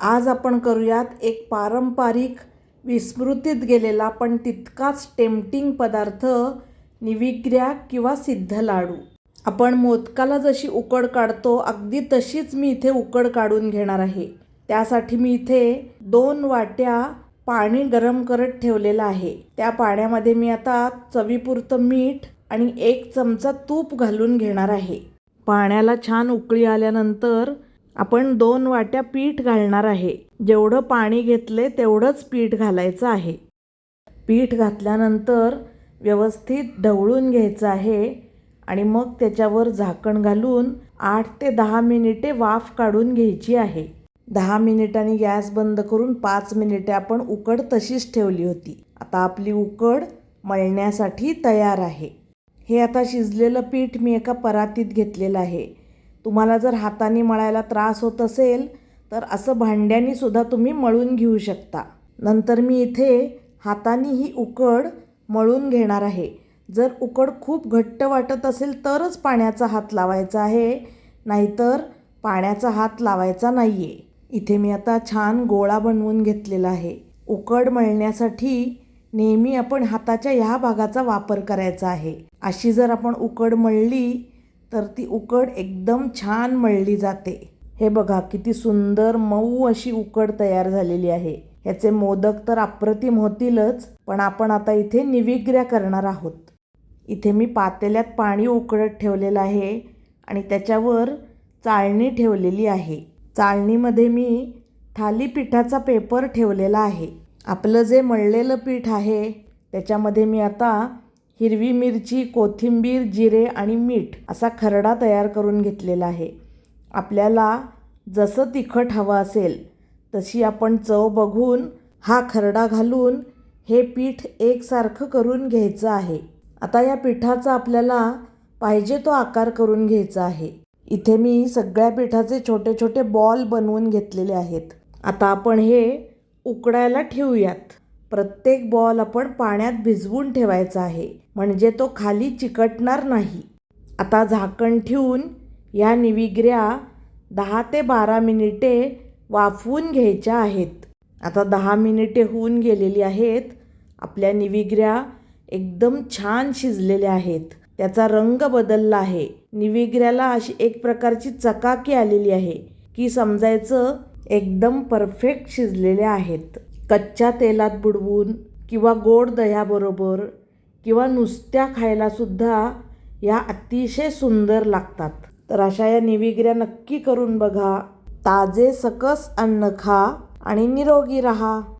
आज आपण करूयात एक पारंपरिक विस्मृतीत गेलेला पण तितकाच टेम्पटिंग पदार्थ निविग्र्या किंवा सिद्ध लाडू. आपण मोदकाला जशी उकड काढतो अगदी तशीच मी इथे उकड काढून घेणार आहे. त्यासाठी मी इथे दोन वाट्या पाणी गरम करत ठेवलेलं आहे. त्या पाण्यामध्ये मी आता चवीपुरतं मीठ आणि एक चमचा तूप घालून घेणार आहे. पाण्याला छान उकळी आल्यानंतर आपण दोन वाट्या पीठ घालणार आहे. जेवढं पाणी घेतले तेवढंच पीठ घालायचं आहे. पीठ घातल्यानंतर व्यवस्थित ढवळून घ्यायचं आहे आणि मग त्याच्यावर झाकण घालून आठ ते दहा मिनिटे वाफ काढून घ्यायची आहे. दहा मिनिटांनी गॅस बंद करून पाच मिनिटे आपण उकड तशीच ठेवली होती. आता आपली उकड मळण्यासाठी तयार आहे. हे आता शिजलेलं पीठ मी एका परातीत घेतलेलं आहे. तुम्हाला जर हाताने मळायला त्रास होत असेल तर असं भांड्यानीसुद्धा तुम्ही मळून घेऊ शकता. नंतर मी इथे हाताने ही उकड मळून घेणार आहे. जर उकड खूप घट्ट वाटत असेल तरच पाण्याचा हात लावायचा आहे. नाहीतर पाण्याचा हात लावायचा नाही आहे इथे मी आता छान गोळा बनवून घेतलेला आहे. उकड मळण्यासाठी नेहमी आपण हाताच्या ह्या भागाचा वापर करायचा आहे. अशी जर आपण उकड मळली तर ती उकड एकदम छान मळली जाते. हे बघा किती सुंदर मऊ अशी उकड तयार झालेली आहे. ह्याचे मोदक तर अप्रतिम होतीलच पण आपण आता इथे निविग्र्या करणार आहोत. इथे मी पातेल्यात पाणी उकळत ठेवलेलं आहे आणि त्याच्यावर चाळणी ठेवलेली आहे. चाळणीमध्ये मी थालीपीठाचा पेपर ठेवलेला आहे. आपलं जे मळलेलं पीठ आहे त्याच्यामध्ये मी आता हिरवी मिरची कोथिंबीर जिरे आणि मीठ असा खरडा तयार करून घेतलेला आहे. आपल्याला जसं तिखट हवं असेल तशी आपण चव बघून हा खरडा घालून हे पीठ एकसारखं करून घ्यायचं आहे. आता या पिठाचा आपल्याला पाहिजे तो आकार करून घ्यायचा आहे. इथे मी सगळ्या पिठाचे छोटे छोटे बॉल बनवून घेतलेले आहेत. आता आपण हे उकडायला ठेवूयात. प्रत्येक बॉल आपण पाण्यात भिजवून ठेवायचा आहे म्हणजे तो खाली चिकटणार नाही. आता झाकण ठेवून या निविग्र्या दहा ते बारा मिनिटे वाफवून घ्यायच्या आहेत. आता दहा मिनिटे होऊन गेलेली आहेत. आपल्या निविग्र्या एकदम छान शिजलेल्या आहेत. त्याचा रंग बदलला आहे. निविग्र्याला अशी एक प्रकारची चकाकी आलेली आहे की समजायचं एकदम परफेक्ट शिजलेल्या आहेत. कच्च्या तेलात बुडवून किंवा गोड दह्याबरोबर किंवा नुसत्या खायलासुद्धा या अतिशय सुंदर लागतात. तर अशा या निविग्र्या नक्की करून बघा. ताजे सकस अन्न खा आणि निरोगी रहा.